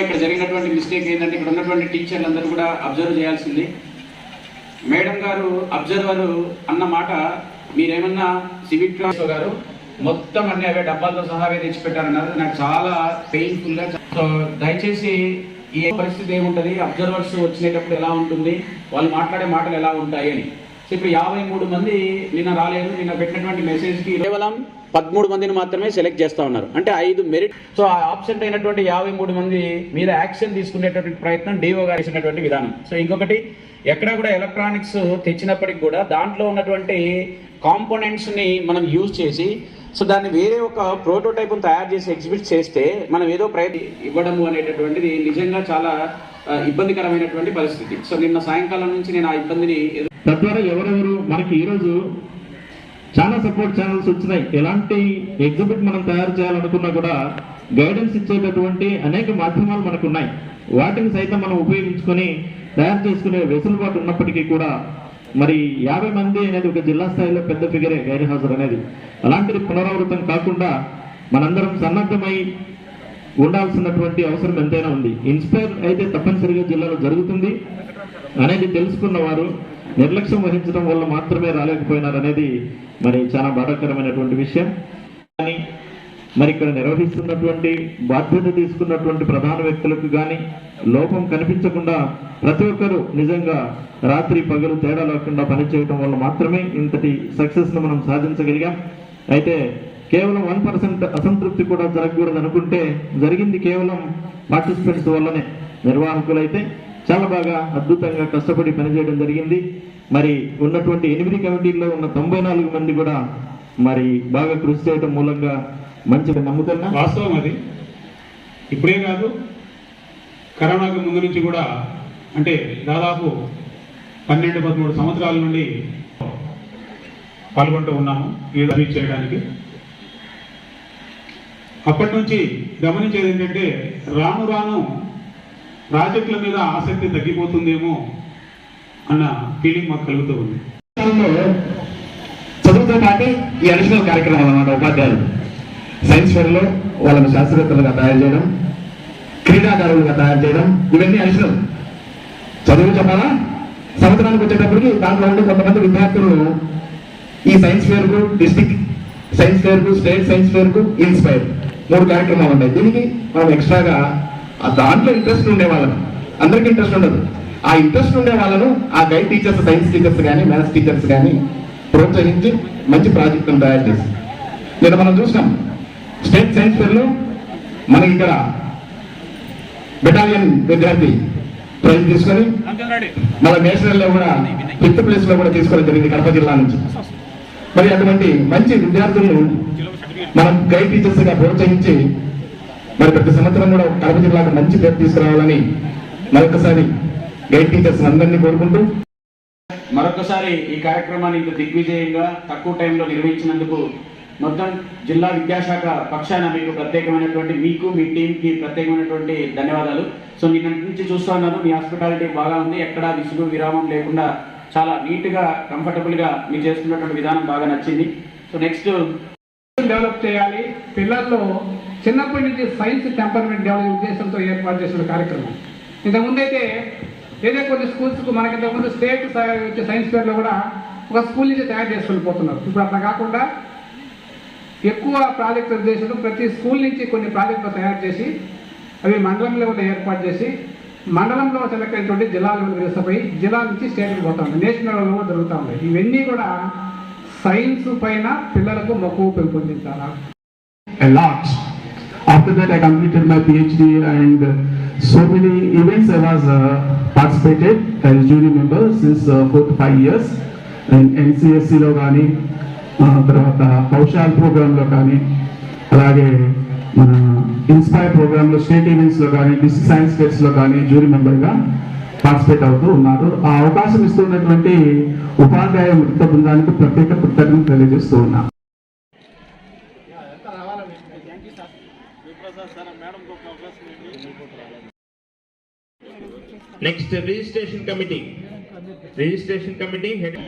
ఇక్కడ జరిగినటువంటి మిస్టేక్ ఏంటంటే ఇక్కడ ఉన్నటువంటి టీచర్లు అందరూ కూడా అబ్జర్వ్ చేయాల్సింది. మేడం గారు అబ్జర్వర్ అన్న మాట మీరేమన్నా సివిక్ గారు మొత్తం అన్ని అవే డబ్బాలతో సహా అవే తెచ్చిపెట్టారన్నారు. నాకు చాలా పెయిన్ఫుల్గా సో దయచేసి ఏ పరిస్థితి ఏముంటది? అబ్జర్వర్స్ వచ్చినప్పుడు ఎలా ఉంటుంది? వాళ్ళు మాట్లాడే మాటలు ఎలా ఉంటాయి అని. ఇప్పుడు యాభై మూడు మంది నిన్న రాలేదు నిన్న పెట్టినటువంటి మెసేజ్కి కేవలం పదమూడు మందిని మాత్రమే సెలెక్ట్ చేస్తా ఉన్నారు. అంటే ఐదు మెరిట్. సో ఆ ఆబ్సెంట్ అయినటువంటి యాభై మూడు మంది మీద యాక్షన్ తీసుకునేటటువంటి ప్రయత్నం డిఓ గారు చేసినటువంటి విధానం. సో ఇంకొకటి ఎక్కడ కూడా ఎలక్ట్రానిక్స్ తెచ్చినప్పటికి కూడా దాంట్లో ఉన్నటువంటి కాంపోనెంట్స్ని మనం యూజ్ చేసి సో దాన్ని వేరే ఒక ప్రోటోటైప్ తయారు చేసి ఎగ్జిబిట్ చేస్తే మనం ఏదో ప్రయత్నం ఇవ్వడము అనేటటువంటిది నిజంగా చాలా ఇబ్బందికరమైనటువంటి పరిస్థితి. సో నిన్న సాయంకాలం నుంచి నేను ఆ ఇబ్బందిని తద్వారా ఎవరెవరు మనకి ఈరోజు చాలా సపోర్ట్ ఛానల్స్ వచ్చినాయి. ఎలాంటి ఎగ్జిబిట్ మనం తయారు చేయాలనుకున్నా కూడా గైడెన్స్ ఇచ్చేటటువంటి అనేక మాధ్యమాలు మనకు ఉన్నాయి వాటిని సైతం మనం ఉపయోగించుకొని తయారు చేసుకునే వెసులుబాటు ఉన్నప్పటికీ కూడా మరి యాభై మంది అనేది ఒక జిల్లా స్థాయిలో పెద్ద ఫిగరే గైర్ హాజరు అనేది. అలాంటిది పునరావృతం కాకుండా మనందరం సన్నద్ధమై ఉండాల్సినటువంటి అవసరం ఎంతైనా ఉంది. ఇన్స్పైర్ అయితే తప్పనిసరిగా జిల్లాలో జరుగుతుంది. అనేది తెలుసుకున్న వారు నిర్లక్ష్యం వహించడం వల్ల మాత్రమే రాలేకపోయినారు అనేది మరి చాలా బాధాకరమైనటువంటి విషయం. కానీ మరి ఇక్కడ నిర్వహిస్తున్నటువంటి బాధ్యత తీసుకున్నటువంటి ప్రధాన వ్యక్తులకు కానీ లోపం కనిపించకుండా ప్రతి ఒక్కరూ నిజంగా రాత్రి పగలు తేడా లేకుండా పనిచేయడం వల్ల మాత్రమే ఇంతటి సక్సెస్ను మనం సాధించగలిగాం. అయితే కేవలం వన్ పర్సెంట్ అసంతృప్తి కూడా జరగకూడదు అనుకుంటే జరిగింది కేవలం పార్టిసిపెంట్స్ వల్లనే. నిర్వాహకులైతే చాలా బాగా అద్భుతంగా కష్టపడి పనిచేయడం జరిగింది. మరి ఉన్నటువంటి ఎనిమిది కమిటీల్లో ఉన్న తొంభై నాలుగు మంది కూడా మరి బాగా కృషి చేయడం మూలంగా మంచిగా నమ్ముతున్నా. వాస్తవం అది. ఇప్పుడే కాదు కరోనాకు ముందు నుంచి కూడా అంటే దాదాపు పన్నెండు పదమూడు సంవత్సరాల నుండి పాల్గొంటూ ఉన్నాము ఈ రీచ్ చేయడానికి. అప్పటి నుంచి గమనించేది ఏంటంటే రాను రాను ప్రాజెక్టుల మీద ఆసక్తి తగ్గిపోతుందేమో అన్న ఫీలింగ్ మాకు కలుగుతూ ఉంది. చదువుతో పాటు ఈ అడిషనల్ కార్యక్రమాలు అన్నమాట ఉపాధ్యాయులు. సైన్స్ ఫెయిర్లో వాళ్ళని శాస్త్రవేత్తలుగా తయారు చేయడం క్రీడాకారులుగా తయారు చేయడం ఇవన్నీ అడిషనల్ చదువు చెప్పాలా? సంవత్సరానికి వచ్చేటప్పటికి దాంట్లో ఉండే కొంతమంది విద్యార్థులు ఈ సైన్స్ ఫేర్కు డిస్టిక్ సైన్స్ ఫేర్కు స్టేట్ సైన్స్ ఫేర్కు ఇన్స్పైర్ మూడు కార్యక్రమాలు ఉన్నాయి దీనికి మనం ఎక్స్ట్రాగా ఆ దాంట్లో ఇంట్రెస్ట్ ఉండే వాళ్ళను అందరికీ ఇంట్రెస్ట్ ఉండదు. ఆ ఇంట్రెస్ట్ ఉండే వాళ్ళను ఆ గైడ్ టీచర్స్ సైన్స్ టీచర్స్ కానీ మ్యాథ్స్ టీచర్స్ కానీ ప్రోత్సహించి మంచి ప్రాజెక్టును తయారు చేసి. నేను మనం చూసినాం స్టేట్ సైన్స్ ఫేర్ మనకి ఇక్కడ బెటాలియన్ విద్యార్థి ప్రైజ్ తీసుకొని మన నేషనల్లో కూడా ఫిఫ్త్ ప్లేస్లో కూడా తీసుకోవడం జరిగింది కడప జిల్లా నుంచి. మరి అటువంటి మంచి విద్యార్థులను మనం గైడ్ టీచర్స్గా ప్రోత్సహించి మరి ప్రతి సంవత్సరం కూడా కడప జిల్లాకు మంచి పేరు తీసుకురావాలని మరొకసారి గైడ్ టీచర్స్ అందరినీ కోరుకుంటూ మరొకసారి ఈ కార్యక్రమాన్ని ఇంత దిగ్విజయంగా తక్కువ టైంలో నిర్వహించినందుకు మొత్తం జిల్లా విద్యాశాఖ పక్షాన మీకు ప్రత్యేకమైనటువంటి మీకు మీ టీంకి ప్రత్యేకమైనటువంటి ధన్యవాదాలు. సో నిన్న నుంచి చూస్తూ ఉన్నాను మీ హాస్పిటాలిటీ బాగా ఉంది ఎక్కడా విసుగు విరామం లేకుండా చాలా నీట్గా కంఫర్టబుల్గా మీరు చేస్తున్నటువంటి విధానం బాగా నచ్చింది. సో నెక్స్ట్ డెవలప్ చేయాలి. పిల్లల్లో చిన్నప్పటి నుంచి సైన్స్ టెంపర్మెంట్ డెవలప్ ఉద్దేశంతో ఏర్పాటు చేసిన కార్యక్రమం. ఇంతకుముందైతే ఏదో కొన్ని స్కూల్స్కు మనకి ఇంతకుముందు స్టేట్ వచ్చే సైన్స్ ఫేర్లో కూడా ఒక స్కూల్ నుంచి తయారు చేసుకుని పోతున్నారు ఇప్పుడు అట్లా కాకుండా ఎక్కువ ప్రాజెక్ట్ ఉద్దేశంలో ప్రతి స్కూల్ నుంచి కొన్ని ప్రాజెక్టులు తయారు చేసి అవి మండలం లెవెల్లో ఏర్పాటు చేసి మండలంలో సెలెక్ట్ అయినటువంటి జిల్లా లెవెల్ జిల్లా నుంచి స్టేట్కి పోతా ఉంది నేషనల్ లెవెల్లో కూడా జరుగుతూ ఉన్నాయి. ఇవన్నీ కూడా సైన్స్ పైన పిల్లలకు మక్కువ పెంపొందించాలా a lot. After that, I completed my PhD and so many events I was uh, participated as jury member since uh, four to five years. And NCSC లో కానీ తర్వాత కౌశాల్ ప్రోగ్రాంలో కానీ అలాగే మన ఇన్స్పైర్ ప్రోగ్రాంలో స్టేట్ ఈవెంట్స్లో కానీ డిస్ట్రిక్ట్ సైన్స్ ఫెయిర్స్లో కానీ జ్యూరీ మెంబర్గా పార్టిసిపేట్ అవుతూ ఉన్నారు. ఆ అవకాశం ఇస్తున్నటువంటి ఉపాధ్యాయ మిత్ర బృందానికి ప్రత్యేక కృతజ్ఞతలు తెలియజేస్తూ ఉన్నాను next registration committee registration committee head